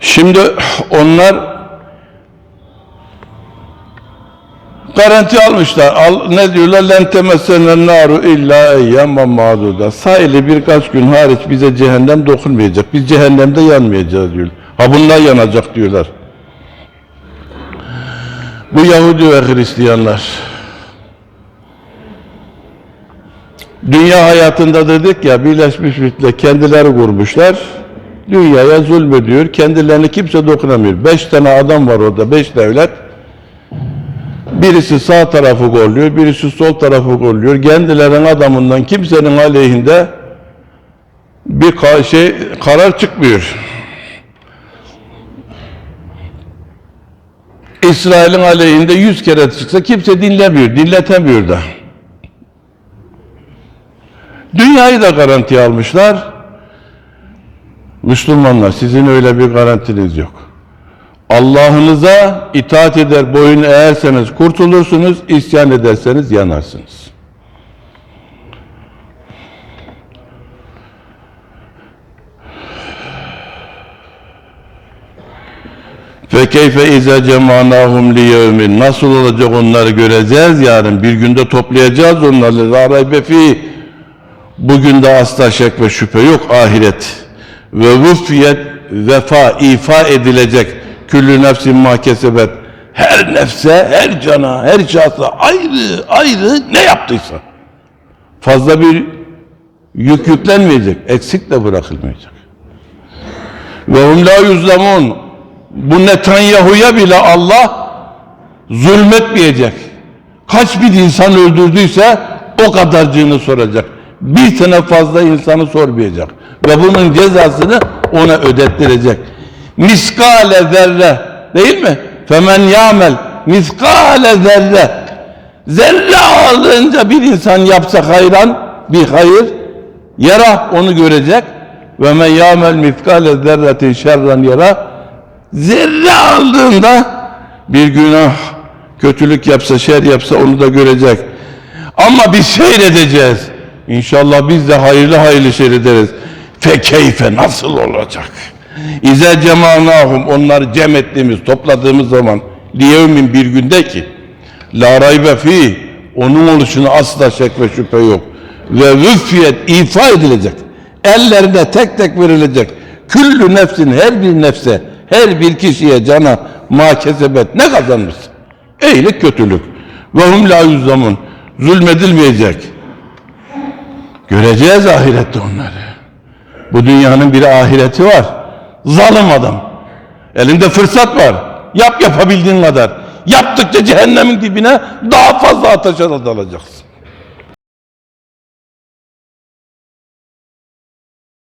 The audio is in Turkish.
Şimdi onlar garanti almışlar. Al, ne diyorlar? Len temessenen naru illa eyyamma mağduda. Sayılı birkaç gün hariç bize cehennem dokunmayacak. Biz cehennemde yanmayacağız diyor. Ha bunlar yanacak diyorlar. Bu Yahudi ve Hristiyanlar. Dünya hayatında dedik ya Birleşmiş Milletler kendileri kurmuşlar. Dünyaya zulmediyor. Kendilerine kimse dokunamıyor. Beş tane adam var orada. Beş devlet. Birisi sağ tarafı golluyor. Birisi sol tarafı golluyor. Kendilerinin adamından kimsenin aleyhinde bir ka- şey karar çıkmıyor. İsrail'in aleyhinde yüz kere çıksa kimse dinlemiyor, dinletemiyor da. Dünyayı da garantiye almışlar. Müslümanlar sizin öyle bir garantiniz yok. Allah'ınıza itaat eder boyun eğerseniz kurtulursunuz, isyan ederseniz yanarsınız. Fe keyfe ize cemanahum li. Nasıl olacak onları göreceğiz yarın. Bir günde toplayacağız onları. La raybe fi. Bugün de asla şek ve şüphe yok ahiret. Ve vufiyet vefa ifa edilecek. Küllü nefsin ma kesebet. Her nefse, her cana, her şahsa ayrı ayrı ne yaptıysa. Fazla bir yük yüklenmeyecek. Eksik de bırakılmayacak. Ve hum la yuzlamun. Bu Netanyahu'ya bile Allah zulmetmeyecek. Kaç bin insan öldürdüyse o kadarcığını soracak. Bir sene fazla insanı sormayacak. Ve bunun cezasını ona ödettirecek. Miskale zerre değil mi? Femen yamel miskale zerre zerre alınca bir insan yapsa hayran bir hayır yara onu görecek ve men yamel miskale zerretin şerren yara zerre aldığında bir günah kötülük yapsa şer yapsa onu da görecek ama biz seyredeceğiz İnşallah biz de hayırlı hayırlı seyrederiz fe keyfe nasıl olacak? İze cemanahum onları cem ettiğimiz topladığımız zaman liyevmin bir günde ki la raybe fi onun oluşuna asla şek ve şüphe yok. Ve vüfiyet ifa edilecek. Ellerine tek tek verilecek. Küllü nefsin her bir nefse her bir kişiye cana ma kesebet ne kazanmış iyilik kötülük. Ve hum la yuzlamun. Zulmedilmeyecek göreceğiz ahirette onları. Bu dünyanın bir ahireti var. Zalim adam. Elinde fırsat var. Yap yapabildiğin kadar. Yaptıkça cehennemin dibine daha fazla ateşe dalacaksın